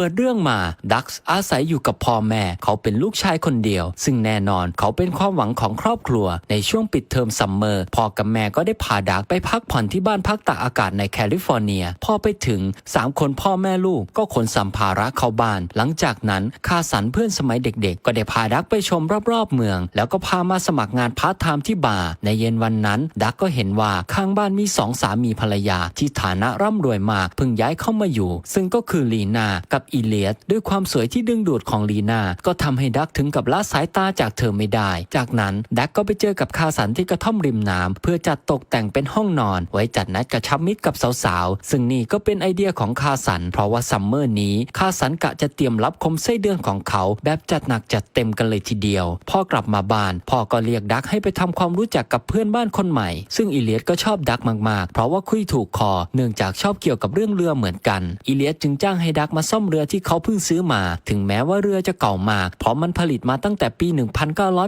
เปิดเรื่องมา ดักส์อาศัยอยู่กับพ่อแม่ เขาเป็นลูกชายคนเดียว ซึ่งแน่นอนเขาเป็นความหวังของครอบครัว ในช่วงปิดเทอมซัมเมอร์พ่อกับแม่ก็ได้พาดักไปพักผ่อนที่บ้านพักตากอากาศในแคลิฟอร์เนีย พอไปถึง 3 คนพ่อแม่ลูกก็ขนสัมภาระเข้าบ้าน หลังจากนั้นคาสันเพื่อนสมัยเด็กๆ ก็ได้พาดักไปชมรอบๆเมือง แล้วก็พามาสมัครงานพาร์ทไทม์ที่บาร์ในเย็นวันนั้น ดักก็เห็นว่าข้างบ้านมีสองสามีภรรยาที่ฐานะร่ำรวยมากเพิ่งย้ายเข้ามาอยู่ ซึ่งก็คือลีนากับอีเลียสด้วยความสวยที่ดึงดูดของลีนาก็ทำให้ดักถึงกับละสายตาจากเธอไม่ได้ จากนั้นดักก็ไปเจอกับคาสันที่กระท่อมริมน้ำเพื่อจัดตกแต่งเป็นห้องนอน ไว้จัดนัดกระชับมิตรกับสาวๆ ซึ่งนี่ก็เป็นไอเดียของคาสัน เพราะว่าซัมเมอร์นี้คาสันกะจะเตรียมรับคมไส้เดือนของเขา แบบจัดหนักจัดเต็มกันเลยทีเดียว พ่อกลับมาบ้าน พ่อก็เรียกดักให้ไปทำความรู้จักกับเพื่อนบ้านคนใหม่ ซึ่งอีเลียสก็ชอบดักมากๆ เพราะว่าคุยถูกคอ เนื่องจากชอบเกี่ยวกับเรื่องเรือเหมือนกัน อีเลียสจึงจ้างให้ดักมาซ่อมเรือที่เขาเพิ่งซื้อมา ถึงแม้ว่าเรือจะเก่ามาก เพราะมันผลิตมาตั้งแต่ปี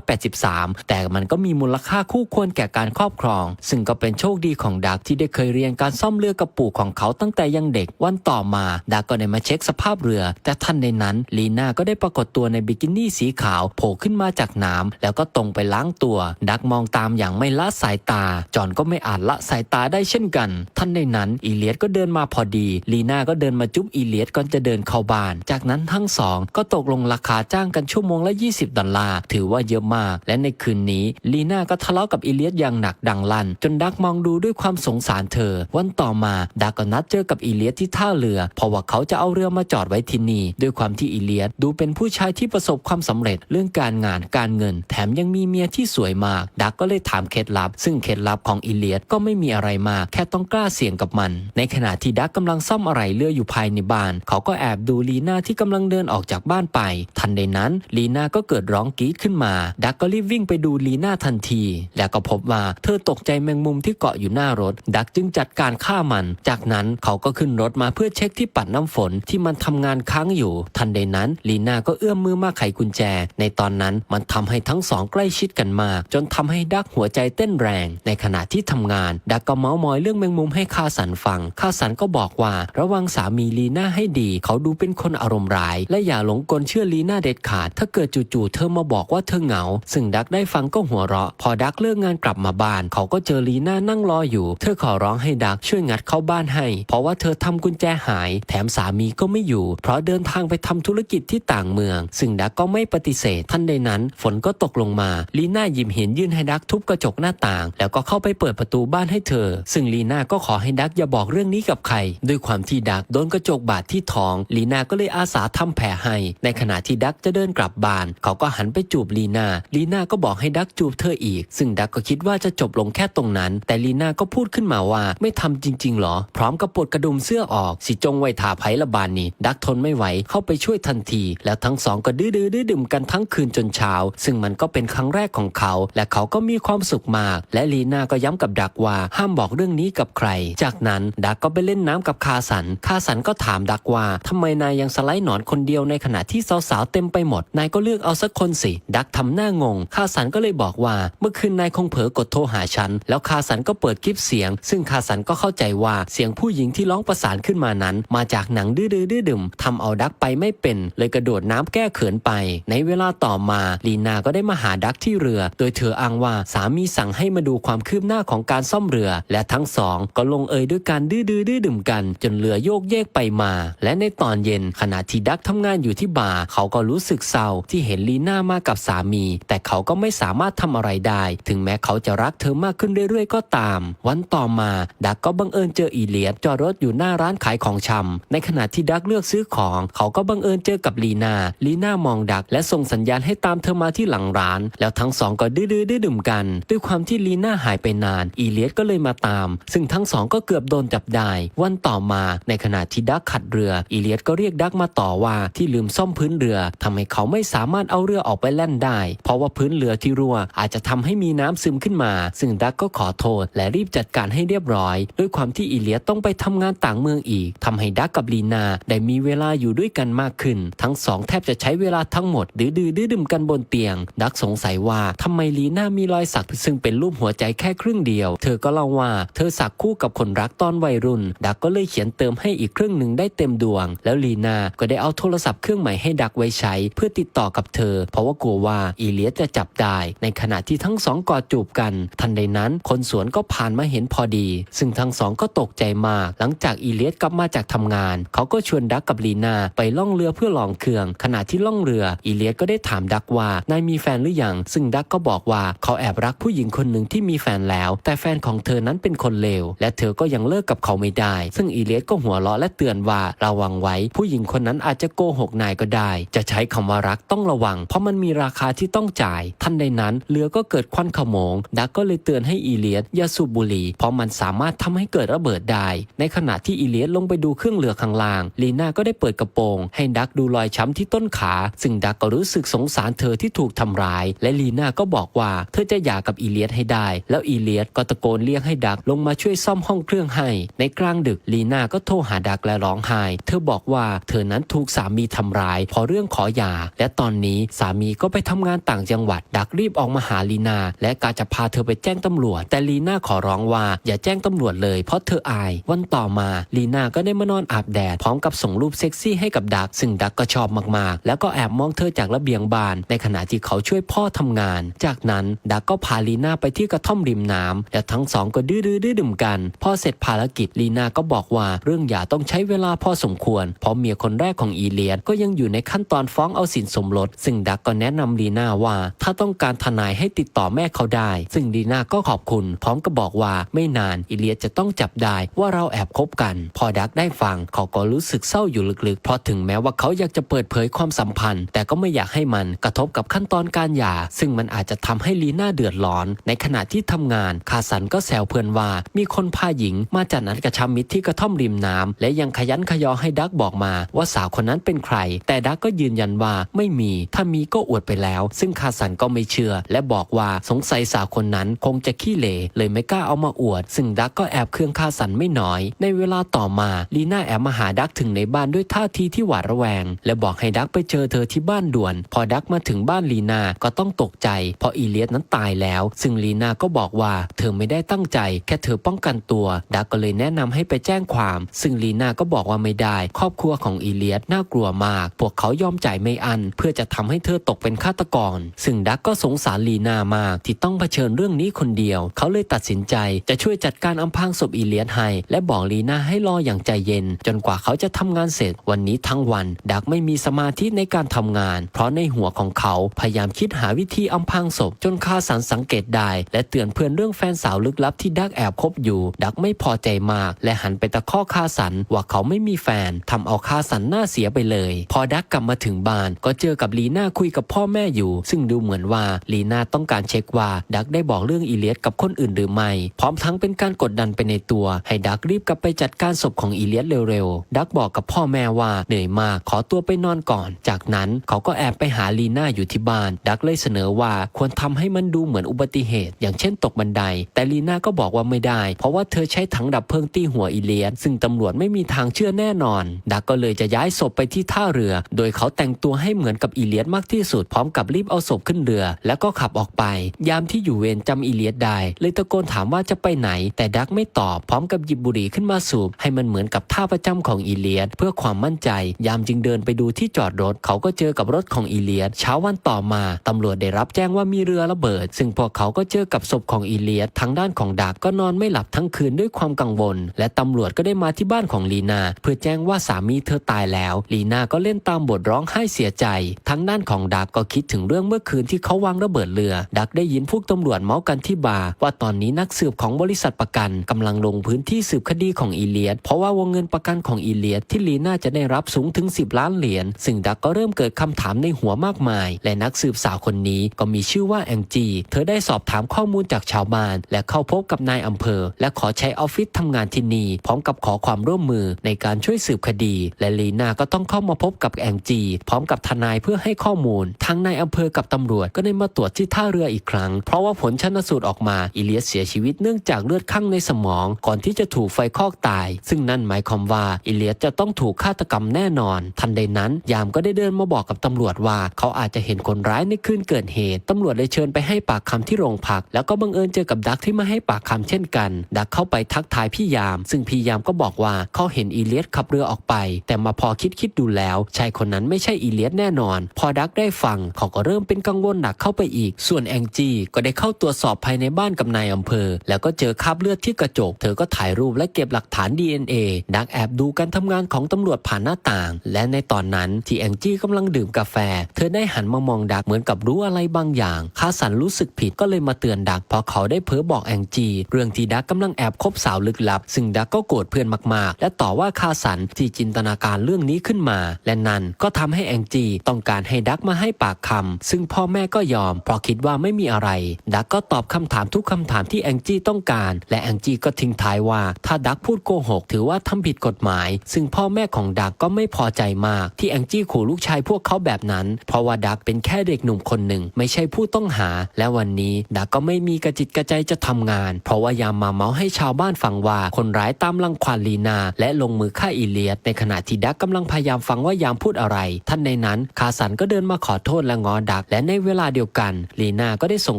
1983 แต่มันก็มีมูลค่าคู่ควรแก่การครอบครอง ซึ่งก็เป็นโชคดีของดักที่ได้เคยเรียนการซ่อมเรือกับปู่ของเขาตั้งแต่ยังเด็ก วันต่อมาดักก็ได้มาเช็คสภาพเรือ แต่ทันในนั้นลีน่าก็ได้ปรากฏตัวในบิกินี่สีขาวโผล่ขึ้นมาจากน้ำแล้วก็ตรงไปล้างตัว ดักมองตามอย่างไม่ละสายตา จอนก็ไม่อาจละสายตาได้เช่นกัน ทันในนั้นอีเลียสก็เดินมาพอดีลีน่าก็เดินมาจุ๊บอีเลียสก่อนจะเดินเข้าบ้าน จากนั้นทั้งสองก็ตกลงราคาจ้างกันชั่วโมงละ 20 ดอลลาร์ ถือว่าเยอะมาก และในคืนนี้ลีน่าก็ทะเลาะกับอีเลียสอย่างหนักดังลั่น จนดักมองดูด้วยความสงสารเธอ วันต่อมาดักก็นัดเจอกับอีเลียสที่ท่าเรือ เพราะว่าเขาจะเอาเรือมาจอดไว้ที่นี่ ด้วยความที่อีเลียสดูเป็นผู้ชายที่ประสบความสำเร็จเรื่องการงานการเงิน แถมยังมีเมียที่สวยมาก ดักก็เลยถามเคล็ดลับ ซึ่งเคล็ดลับของอีเลียสก็ไม่มีอะไรมาก แค่ต้องกล้าเสี่ยงกับมัน ในขณะที่ดักกำลังซ่อมอะไรเรืออยู่ภายในบ้าน เขาก็แอบดูลีน่าที่กำลังเดินออกจากบ้านไป ทันใดนั้นลีน่าก็เกิดร้องกรี๊ดขึ้นมา ดักก็รีบวิ่งไปดูลีน่าทันที แล้วก็พบว่าเธอตกใจแมงมุมที่เกาะอยู่หน้ารถ ดักจึงจัดการฆ่ามัน จากนั้นเขาก็ขึ้นรถมาเพื่อเช็คที่ปัดน้ำฝนที่มันทำงานค้างอยู่ ทันใดนั้นลีน่าก็เอื้อมมือมาไขกุญแจ ในตอนนั้นมันทำให้ทั้งสองใกล้ชิดกันมาก จนทำให้ดักหัวใจเต้นแรง ในขณะที่ทำงาน ดักก็เมาส์มอยเรื่องแมงมุมให้คาสันฟังคาสันก็บอกว่าระวังสามีลีน่าให้ดี เขาดูเป็นคนอารมณ์ร้าย และอย่าหลงกลเชื่อลีน่าเด็ดขาด ถ้าเกิดจู่ๆเธอมาบอกว่าเธอเหงา ซึ่งดักได้ฟังก็หัวเราะ พอดักเลิกงานกลับมาบ้าน เขาก็เจอลีน่านั่งรออยู่ เธอขอร้องให้ดักช่วยงัดเข้าบ้านให้ เพราะว่าเธอทำกุญแจหาย แถมสามีก็ไม่อยู่ เพราะเดินทางไปทำธุรกิจที่ต่างเมือง ซึ่งดักก็ไม่ปฏิเสธท่านใดนั้น ฝนก็ตกลงมา ลีน่ายิ้มเห็นยื่นให้ดักทุบกระจกหน้าต่าง แล้วก็เข้าไปเปิดประตูบ้านให้เธอ ซึ่งลีน่าก็ขอให้ดักอย่าบอกเรื่องนี้กับใคร ด้วยความที่ดักโดนกระจกบาดที่ท้องลีีน่าก็เลยอาสาทำแผลให้ ในขณะที่ดักจะเดินกลับบ้าน เขาก็หันไปจูบลีน่าลีน่าก็บอกให้ดักจูบเธออีก ซึ่งดักก็คิดว่าจะจบลงแค่ตรงนั้น แต่ลีน่าก็พูดขึ้นมาว่าไม่ทำจริงๆหรอ พร้อมกับปลดกระดุมเสื้อออก สิจงไว้ถาไผ่ละบานนี่ดักทนไม่ไหวเข้าไปช่วยทันที แล้วทั้งสองก็ดื้อดื้อดื้อดื่มกันทั้งคืนจนเช้า ซึ่งมันก็เป็นครั้งแรกของเขา และเขาก็มีความสุขมาก และลีน่าก็ย้ำกับดักว่าห้ามบอกเรื่องนี้กับใคร จากนั้นดักก็ไปเล่นน้ำกับคาสัน คาสันก็ถามดักว่าทำไมนายยังสไลด์หนอนคนเดียวในขณะที่สาวๆเต็มไปหมด นายก็เลือกเอาสักคนสิ ดักทำหน้างง คาสันก็เลยบอกว่า เมื่อคืนนายคงเผลอกดโทรหาฉัน แล้วคาสันก็เปิดคลิปเสียง ซึ่งคาสันก็เข้าใจว่าเสียงผู้หญิงที่ร้องประสานขึ้นมานั้น มาจากหนังดื้อดื้อดื้อดึมทำเอาดักไปไม่เป็น เลยกระโดดน้ำแก้เขินไป ในเวลาต่อมาลีนาก็ได้มาหาดักที่เรือ โดยเธออ้างว่าสามีสั่งให้มาดูความคืบหน้าของการซ่อมเรือ และทั้งสองก็ลงเอยด้วยการดื้อดื้อดื้อดื่มกัน จนเรือโยกเยกไปมา และในตอนเย็น ขณะที่ดักทำงานอยู่ที่บาร์เขาก็รู้สึกเศร้าที่เห็นลีน่ามากับสามี แต่เขาก็ไม่สามารถทำอะไรได้ ถึงแม้เขาจะรักเธอมากขึ้นเรื่อยๆ ก็ตาม วันต่อมา ดักก็บังเอิญเจออีเลียสจอดรถอยู่หน้าร้านขายของชำในขณะที่ดักเลือกซื้อของ เขาก็บังเอิญเจอกับลีน่าลีน่ามองดักและส่งสัญญาณให้ตามเธอมาที่หลังร้าน แล้วทั้งสองก็ดื้อดื้อดื่มกัน ด้วยความที่ลีน่าหายไปนาน อีเลียสก็เลยมาตาม ซึ่งทั้งสองก็เกือบโดนจับได้ วันต่อมาในขณะที่ดักขัดเรือ อีเลียสก็เรียกดักมาต่อว่าที่ลืมซ่อมพื้นเรือทำให้เขาไม่สามารถเอาเรือออกไปแล่นได้ เพราะว่าพื้นเรือที่รั่วอาจจะทำให้มีน้ำซึมขึ้นมา ซึ่งดักก็ขอโทษ และรีบจัดการให้เรียบร้อย ด้วยความที่อีเลียต้องไปทำงานต่างเมืองอีกทำให้ดักกับลีนาได้มีเวลาอยู่ด้วยกันมากขึ้น ทั้งสองแทบจะใช้เวลาทั้งหมดดื้อดื้อดื่มกันบนเตียง ดักสงสัยว่าทำไมลีนามีรอยสักซึ่งเป็นรูปหัวใจแค่ครึ่งเดียว เธอก็เล่าว่าเธอสักคู่กับคนรักตอนวัยรุ่น ดักก็เลยเขียนเติมให้อีกครึ่งหนึ่งได้เต็มดวง แล้วลีนา ก็ได้เอาโทรศัพท์เครื่องใหม่ให้ดักไว้ใช้ เพื่อติดต่อกับเธอ เพราะว่ากลัวว่าอีเลียสจะจับได้ ในขณะที่ทั้งสองกอดจูบกัน ทันใดนั้นคนสวนก็ผ่านมาเห็นพอดี ซึ่งทั้งสองก็ตกใจมาก หลังจากอีเลียสกลับมาจากทำงาน เขาก็ชวนดักกับลีนาไปล่องเรือเพื่อลองเครื่อง ขณะที่ล่องเรือ อีเลียสก็ได้ถามดักว่านายมีแฟนหรือยัง ซึ่งดักก็บอกว่าเขาแอบรักผู้หญิงคนหนึ่งที่มีแฟนแล้ว แต่แฟนของเธอนั้นเป็นคนเลวและเธอก็ยังเลิกกับเขาไม่ได้ ซึ่งอีเลียสก็หัวเราะและเตือนว่าระวังไว้ผู้หญิงคนนั้นอาจจะโกหกนายก็ได้ จะใช้คำว่ารักต้องระวัง เพราะมันมีราคาที่ต้องจ่าย ทันใดนั้นเรือก็เกิดควันขโมง ดักก็เลยเตือนให้อีเลียสอย่าสูบบุหรี่เพราะมันสามารถทำให้เกิดระเบิดได้ ในขณะที่อีเลียสลงไปดูเครื่องเรือข้างล่าง ลีน่าก็ได้เปิดกระโปรงให้ดักดูรอยช้ำที่ต้นขา ซึ่งดักก็รู้สึกสงสารเธอที่ถูกทำร้าย และลีน่าก็บอกว่าเธอจะหย่ากับอีเลียสให้ได้ แล้วอีเลียสก็ตะโกนเรียกให้ดักลงมาช่วยซ่อมห้องเครื่องให้ ในกลางดึกลีน่าก็โทรหาดักและร้องไห้ เธอบอกว่าเธอนั้นถูกสามีทำร้ายเพราะเรื่องขอหย่า และตอนนี้สามีก็ไปทำงานต่างจังหวัด ดักรีบออกมาหาลีนา และกาจะพาเธอไปแจ้งตำรวจ แต่ลีนาขอร้องว่าอย่าแจ้งตำรวจเลยเพราะเธออาย วันต่อมาลีนาก็ได้มานอนอาบแดดพร้อมกับส่งรูปเซ็กซี่ให้กับดัก ซึ่งดักก็ชอบมากๆ แล้วก็แอบมองเธอจากระเบียงบ้าน ในขณะที่เขาช่วยพ่อทำงาน จากนั้นดักก็พาลีนาไปที่กระท่อมริมน้ำและทั้งสองก็ดื้อดื้อดื้อดื่มกัน พอเสร็จภารกิจลีนาก็บอกว่าเรื่องหย่าต้องใช้เวลาพอสมควรเพราะเมียคนแรกของอีเลียนก็ยังอยู่ในขั้นตอนฟ้องเอาสินสมรส ซึ่งดักก็แนะนำลีน่าว่า ถ้าต้องการทนายให้ติดต่อแม่เขาได้ ซึ่งลีน่าก็ขอบคุณ พร้อมกับบอกว่าไม่นานอีเลียนจะต้องจับได้ว่าเราแอบคบกัน พอดักได้ฟังเขาก็รู้สึกเศร้าอยู่ลึกๆ เพราะถึงแม้ว่าเขาอยากจะเปิดเผยความสัมพันธ์ แต่ก็ไม่อยากให้มันกระทบกับขั้นตอนการหย่า ซึ่งมันอาจจะทำให้ลีน่าเดือดร้อน ในขณะที่ทำงาน คาสันก็แซวเพื่อนว่า มีคนพาหญิงมาจัดนัดกระชับมิตรที่กระท่อมริมน้ำและยังขยันขยอให้ดักบอกมาว่าสาวคนนั้นเป็นใคร แต่ดักก็ยืนยันว่าไม่มี ถ้ามีก็อวดไปแล้ว ซึ่งคาสันก็ไม่เชื่อ และบอกว่าสงสัยสาวคนนั้นคงจะขี้เหร่เลยไม่กล้าเอามาอวด ซึ่งดักก็แอบเคืองคาสันไม่น้อย ในเวลาต่อมาลีน่าแอบมาหาดักถึงในบ้านด้วยท่าทีที่หวาดระแวง และบอกให้ดักไปเจอเธอที่บ้านด่วน พอดักมาถึงบ้านลีน่าก็ต้องตกใจ เพราะอีเลียสนั้นตายแล้ว ซึ่งลีน่าก็บอกว่าเธอไม่ได้ตั้งใจ แค่เธอป้องกันตัว ดักก็เลยแนะนำให้ไปแจ้งความ ซึ่งลีน่าก็บอกว่าไม่ได้ ครอบครัวของอีเลียสน่ากลัวมาก พวกเขายอมจ่ายไม่อัน เพื่อจะทำให้เธอตกเป็นฆาตกร ซึ่งดักก็สงสารลีน่ามาก ที่ต้องเผชิญเรื่องนี้คนเดียว เขาเลยตัดสินใจจะช่วยจัดการอำพรางศพอีเลียสให้และบอกลีน่าให้รออย่างใจเย็น จนกว่าเขาจะทำงานเสร็จ วันนี้ทั้งวัน ดักไม่มีสมาธิในการทำงาน เพราะในหัวของเขาพยายามคิดหาวิธีอำพรางศพจนคาสันสังเกตได้ และเตือนเพื่อนเรื่องแฟนสาวลึกลับที่ดักแอบคบอยู่ ดักไม่พอใจมาก และหันไปตะคอกคาสันว่าเขาไม่มีแฟนทำเอาคาสันหน้าเสียไปเลย พอดักกลับมาถึงบ้าน ก็เจอกับลีน่าคุยกับพ่อแม่อยู่ ซึ่งดูเหมือนว่าลีน่าต้องการเช็คว่าดักได้บอกเรื่องอีเลียสกับคนอื่นหรือไม่ พร้อมทั้งเป็นการกดดันไปในตัว ให้ดักรีบกลับไปจัดการศพของอีเลียสเร็วๆ ดักบอกกับพ่อแม่ว่าเหนื่อยมากขอตัวไปนอนก่อน จากนั้นเขาก็แอบไปหาลีน่าอยู่ที่บ้าน ดักเลยเสนอว่าควรทำให้มันดูเหมือนอุบัติเหตุ อย่างเช่นตกบันได แต่ลีน่าก็บอกว่าไม่ได้ เพราะว่าเธอใช้ถังดับเพลิงตีหัวอีเลียสซึ่งตำรวจไม่มีทางเชื่อแน่นอน ดักก็เลยจะย้ายศพไปที่ท่าเรือ โดยเขาแต่งตัวให้เหมือนกับอีเลียสมากที่สุดพร้อมกับรีบเอาศพขึ้นเรือ แล้วก็ขับออกไป ยามที่อยู่เวรจำอีเลียสได้เลยตะโกนถามว่าจะไปไหน แต่ดักไม่ตอบพร้อมกับหยิบบุหรี่ขึ้นมาสูบ ให้มันเหมือนกับท่าประจำของอีเลียสเพื่อความมั่นใจ ยามจึงเดินไปดูที่จอดรถ เขาก็เจอกับรถของอีเลียสเช้าวันต่อมาตำรวจได้รับแจ้งว่ามีเรือระเบิด ซึ่งพวกเขาก็เจอกับศพของอีเลียสทางด้านของดักก็นอนไม่หลับทั้งคืนด้วยความกังวล และตำรวจก็ได้มาที่บ้านของลีนาเพื่อแจ้งว่าสามีเธอตายแล้ว ลีนาก็เล่นตามบทร้องไห้เสียใจ ทั้งด้านของดักก็คิดถึงเรื่องเมื่อคืนที่เขาวางระเบิดเรือ ดักได้ยินพวกตำรวจเมาส์กันที่บาร์ว่าตอนนี้นักสืบของบริษัทประกันกำลังลงพื้นที่สืบคดีของอีเลียสเพราะว่าวงเงินประกันของอีเลียสที่ลีน่าจะได้รับสูงถึง 10 ล้านเหรียญซึ่งดักก็เริ่มเกิดคำถามในหัวมากมาย และนักสืบสาวคนนี้ก็มีชื่อว่าแองจีเธอได้สอบถามข้อมูลจากชาวบ้าน และเข้าพบกับนายอำเภอ และขอใช้ออฟฟิศทำงานที่นี่พร้อมกับขอความร่วมมือในการช่วยสืบคดีและลีนาก็ต้องเข้ามาพบกับแองจี พร้อมกับทนายเพื่อให้ข้อมูล ทั้งนายอำเภอกับตำรวจก็ได้มาตรวจที่ท่าเรืออีกครั้ง เพราะว่าผลชันสูตรออกมาอีเลียสเสียชีวิตเนื่องจากเลือดข้างในสมอง ก่อนที่จะถูกไฟคอกตาย ซึ่งนั่นหมายความว่าอีเลียสจะต้องถูกฆาตกรรมแน่นอน ทันใดนั้น ยามก็ได้เดินมาบอกกับตำรวจว่า เขาอาจจะเห็นคนร้ายในคืนเกิดเหตุตำรวจเลยเชิญไปให้ปากคำที่โรงพัก แล้วก็บังเอิญเจอกับดักที่มาให้ปากคำเช่นกัน ดักเข้าไปทักทายพี่ยาม ซึ่งพี่ยามก็บอกว่าเขาเห็นอีเลียสขับเรือออกไปแต่มาพอคิดคิดดูแล้วชายคนนั้นไม่ใช่อีเลียสแน่นอน พอดักได้ฟังเขาก็เริ่มเป็นกังวลหนักเข้าไปอีก ส่วนแองจี้ก็ได้เข้าตรวจสอบภายในบ้านกับนายอำเภอ แล้วก็เจอคราบเลือดที่กระจก เธอก็ถ่ายรูปและเก็บหลักฐาน DNA ดักแอบดูการทำงานของตำรวจผ่านหน้าต่าง และในตอนนั้นที่แองจี้กำลังดื่มกาแฟ เธอได้หันมามองดักเหมือนกับรู้อะไรบางอย่างคาสันรู้สึกผิดก็เลยมาเตือนดักพราะเขาได้เผลอบอกแองจี้เรื่องที่ดักกำลังแอบคบสาวลึกลับ ซึ่งดักก็โกรธเพื่อนมากๆ และต่อว่าคาสันที่จินตนาการเรื่องนี้ขึ้นมา และนั่นก็ทำให้แองจี้ต้องการให้ดักมาให้ปากคำซึ่งพ่อแม่ก็ยอม เพราะคิดว่าไม่มีอะไร ดักก็ตอบคำถามทุกคำถามที่แองจี้ต้องการ และแองจี้ก็ทิ้งท้ายว่า ถ้าดักพูดโกหก ถือว่าทำผิดกฎหมาย ซึ่งพ่อแม่ของดักก็ไม่พอใจมาก ที่แองจี้ขู่ลูกชายพวกเขาแบบนั้น เพราะว่าดักเป็นแค่เด็กหนุ่มคนหนึ่ง ไม่ใช่ผู้ต้องหา และวันนี้ดักก็ไม่มีกระจิตกระใจจะทำงาน เพราะว่ายามมาเมาให้ชาวบ้านฟังว่าคนร้ายตามลังควานลีนา และลงมือฆ่าอีเลียสในขณะที่ดักกำลังพยายามฟังว่ายามพูดอะไร ท่านในนั้นคาสันก็เดินมาขอโทษและงอดัก และในเวลาเดียวกัน ลีน่าก็ได้ส่ง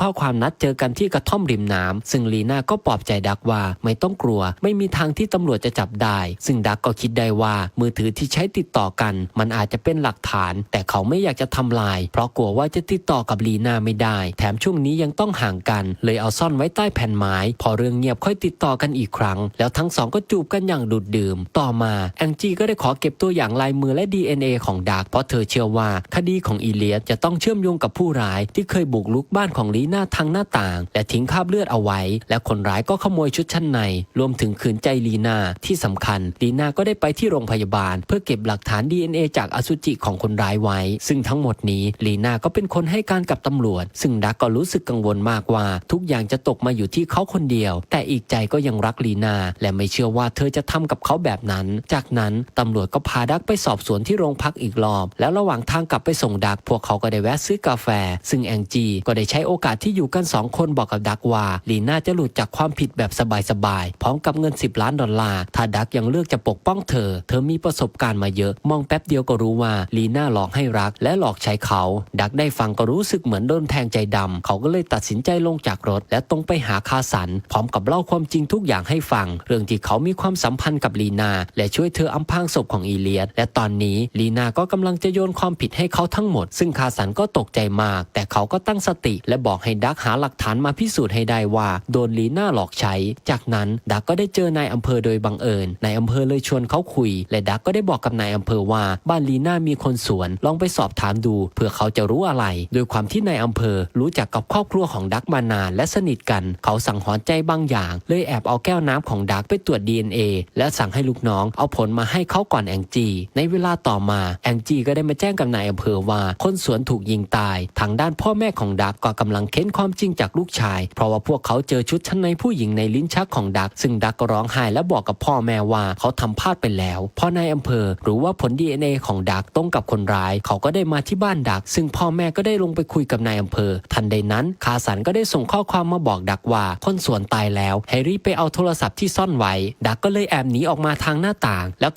ข้อความนัดเจอกันที่กระท่อมริมน้ำซึ่งลีน่าก็ปลอบใจดักว่าไม่ต้องกลัว ไม่มีทางที่ตำรวจจะจับได้ ซึ่งดักก็คิดได้ว่ามือถือที่ใช้ติดต่อกัน มันอาจจะเป็นหลักฐาน แต่เขาไม่อยากจะทำลาย เพราะกลัวว่าจะติดต่อกับลีน่าไม่ได้ แถมช่วงนี้ยังต้องห่างกัน เลยเอาซ่อนไว้ใต้แผ่นไม้ พอเรื่องเงียบค่อยติดต่อกันอีกครั้ง แล้วทั้งสองก็จูบกันอย่างดูดดื่ม ต่อมาแองจี้ก็ได้ขอเก็บตัวอย่างลายมือและ DNA ของดักเพราะเธอเชื่อว่าคดีของอีเลียสจะต้องเชื่อมโยงกับผู้ร้ายที่เคยบุกลุกบ้านของลีน่าทางหน้าต่าง และทิ้งคราบเลือดเอาไว้ และคนร้ายก็ขโมยชุดชั้นใน รวมถึงขืนใจลีน่าที่สำคัญลีน่าก็ได้ไปที่โรงพยาบาล เพื่อเก็บหลักฐาน DNA จากอสุจิของคนร้ายไว้ ซึ่งทั้งหมดนี้ลีน่าก็เป็นคนให้การกับตำรวจ ซึ่งดักก็รู้สึกกังวลมากว่า ทุกอย่างจะตกมาอยู่ที่เขาคนเดียว แต่อีกใจก็ยังรักลีน่าและไม่เชื่อว่าเธอจะทำกับเขาแบบนั้น จากนั้นตำรวจก็พาดักไปสอบสวนที่โรงพักอีกรอบ แล้วระหว่างทางกลับไปส่งดัก พวกเขาก็ได้แวะซื้อกาแฟ ซึ่งแองจีก็ได้ใช้โอกาสที่อยู่กันสองคนบอกกับดักว่าลีน่าจะหลุดจากความผิดแบบสบายๆพร้อมกับเงิน 10 ล้านดอลลาร์ถ้าดักยังเลือกจะปกป้องเธอ เธอมีประสบการณ์มาเยอะ มองแป๊บเดียวก็รู้ว่าลีน่าหลอกให้รักและหลอกใช้เขา ดักได้ฟังก็รู้สึกเหมือนโดนแทงใจดำเขาก็เลยตัดสินใจลงจากรถ และตรงไปหาคาสัน พร้อมกับเล่าความจริงทุกอย่างให้ฟัง เรื่องที่เขามีความสัมพันธ์กับลีนาและช่วยเธออำพรางศพของอีเลียสและตอนนี้ลีนาก็กำลังจะโยนความผิดให้เขาทั้งหมด ซึ่งคาสันก็ตกใจมาก แต่เขาก็ตั้งสติ และบอกให้ดักหาหลักฐานมาพิสูจน์ให้ได้ว่าโดนลีน่าหลอกใช้ จากนั้นดักก็ได้เจอนายอำเภอโดยบังเอิญนายอำเภอเลยชวนเขาคุย และดักก็ได้บอกกับนายอำเภอว่าบ้านลีน่ามีคนสวนลองไปสอบถามดูเผื่อเขาจะรู้อะไร โดยความที่นายอำเภอรู้จักกับครอบครัวของดักมานาน และสนิทกัน เขาสั่งหอนใจบางอย่าง เลยแอบเอาแก้วน้ำของดักไปตรวจ DNA และสั่งให้ลูกน้องเอาผลมาให้เขาขาก่อนแองจีในเวลาต่อมาแองจีก็ได้มาแจ้งกับนายอำเภอว่า คนสวนถูกยิงตาย ทางด้านพ่อแม่ของดักก็กำลังเค้นความจริงจากลูกชาย เพราะว่าพวกเขาเจอชุดชั้นในผู้หญิงในลิ้นชักของดัก ซึ่งดักก็ร้องไห้และบอกกับพ่อแม่ว่าเขาทำพลาดไปแล้วพอนายอำเภอรู้ว่าผล DNA ของดักตรงกับคนร้าย เขาก็ได้มาที่บ้านดัก ซึ่งพ่อแม่ก็ได้ลงไปคุยกับนายอำเภอ ทันใดนั้นคาสันก็ได้ส่งข้อความมาบอกดักว่าคนสวนตายแล้วให้รีบไปเอาโทรศัพท์ที่ซ่อนไว้ ดักก็เลยแอบหนีออกมาทางหน้าต่าง แล้วก็